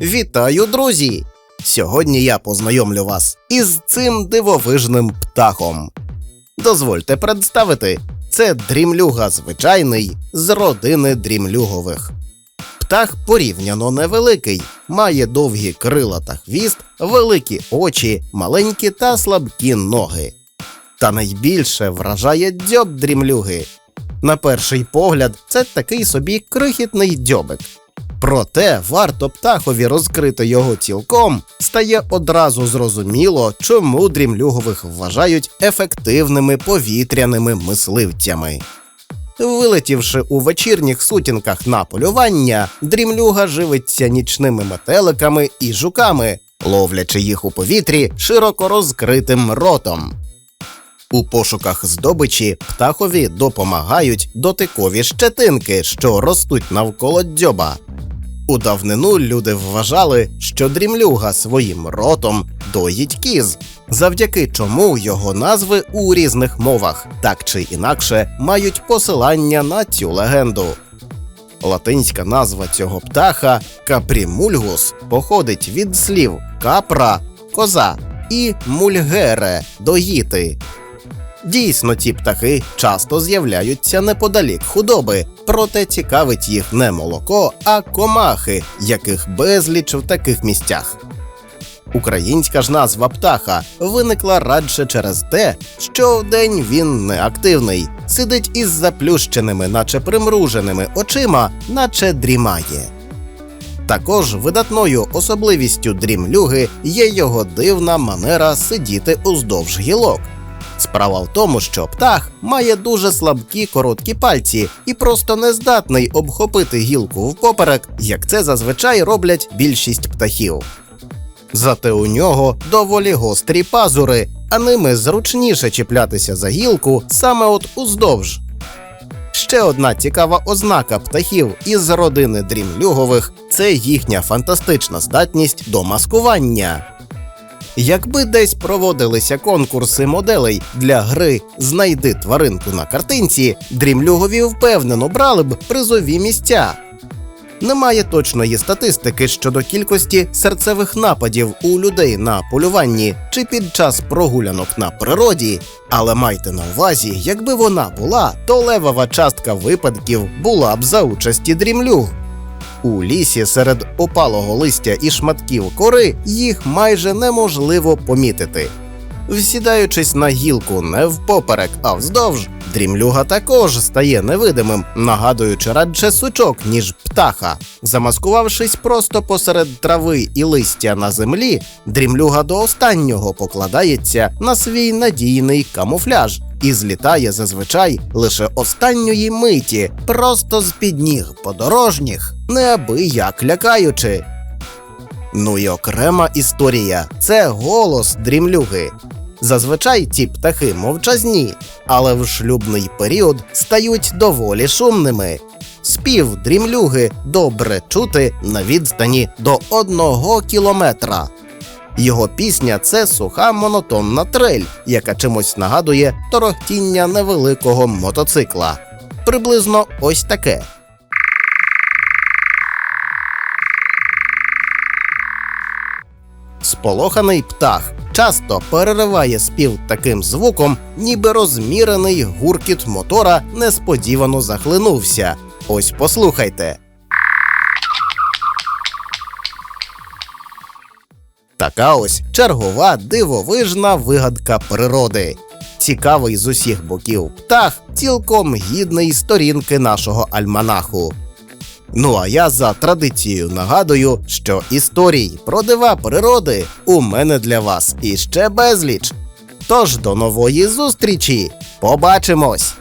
Вітаю, друзі! Сьогодні я познайомлю вас із цим дивовижним птахом. Дозвольте представити, це дрімлюга звичайний з родини дрімлюгових. Птах порівняно невеликий, має довгі крила та хвіст, великі очі, маленькі та слабкі ноги. Та найбільше вражає дзьоб дрімлюги. На перший погляд, це такий собі крихітний дзьобик. Проте варто птахові розкрити його цілком, стає одразу зрозуміло, чому дрімлюгових вважають ефективними повітряними мисливцями. Вилетівши у вечірніх сутінках на полювання, дрімлюга живиться нічними метеликами і жуками, ловлячи їх у повітрі широко розкритим ротом. У пошуках здобичі птахові допомагають дотикові щетинки, що ростуть навколо дзьоба. У давнину люди вважали, що дрімлюга своїм ротом доїть кіз, завдяки чому його назви у різних мовах так чи інакше мають посилання на цю легенду. Латинська назва цього птаха капрімульгус походить від слів капра коза і мульгере доїти. Дійсно, ці птахи часто з'являються неподалік худоби, проте цікавить їх не молоко, а комахи, яких безліч в таких місцях. Українська ж назва птаха виникла радше через те, що вдень він неактивний, сидить із заплющеними, наче примруженими очима, наче дрімає. Також видатною особливістю дрімлюги є його дивна манера сидіти уздовж гілок. Справа в тому, що птах має дуже слабкі короткі пальці і просто не здатний обхопити гілку впоперек, як це зазвичай роблять більшість птахів. Зате у нього доволі гострі пазури, а ними зручніше чіплятися за гілку саме от уздовж. Ще одна цікава ознака птахів із родини дрімлюгових це їхня фантастична здатність до маскування. Якби десь проводилися конкурси моделей для гри Знайди тваринку на картинці, дрімлюгові впевнено брали б призові місця. Немає точної статистики щодо кількості серцевих нападів у людей на полюванні чи під час прогулянок на природі, але майте на увазі, якби вона була, то левова частка випадків була б за участі дрімлюг. У лісі серед опалого листя і шматків кори їх майже неможливо помітити. Всідаючись на гілку не впоперек, а вздовж, дрімлюга також стає невидимим, нагадуючи радше сучок, ніж птаха. Замаскувавшись просто посеред трави і листя на землі, дрімлюга до останнього покладається на свій надійний камуфляж і злітає зазвичай лише останньої миті, просто з під ніг подорожніх, неабияк лякаючи. Ну і окрема історія це голос дрімлюги. Зазвичай ці птахи мовчазні, але в шлюбний період стають доволі шумними. Спів дрімлюги добре чути на відстані до одного кілометра. Його пісня це суха монотонна трель, яка чимось нагадує торохтіння невеликого мотоцикла. Приблизно ось таке. Сполоханий птах часто перериває спів таким звуком, ніби розмірений гуркіт мотора несподівано захлинувся. Ось послухайте. Така ось чергова дивовижна вигадка природи. Цікавий з усіх боків птах, цілком гідний сторінки нашого альманаху. Ну а я за традицією нагадую, що історій про дива природи у мене для вас іще безліч. Тож до нової зустрічі! Побачимось!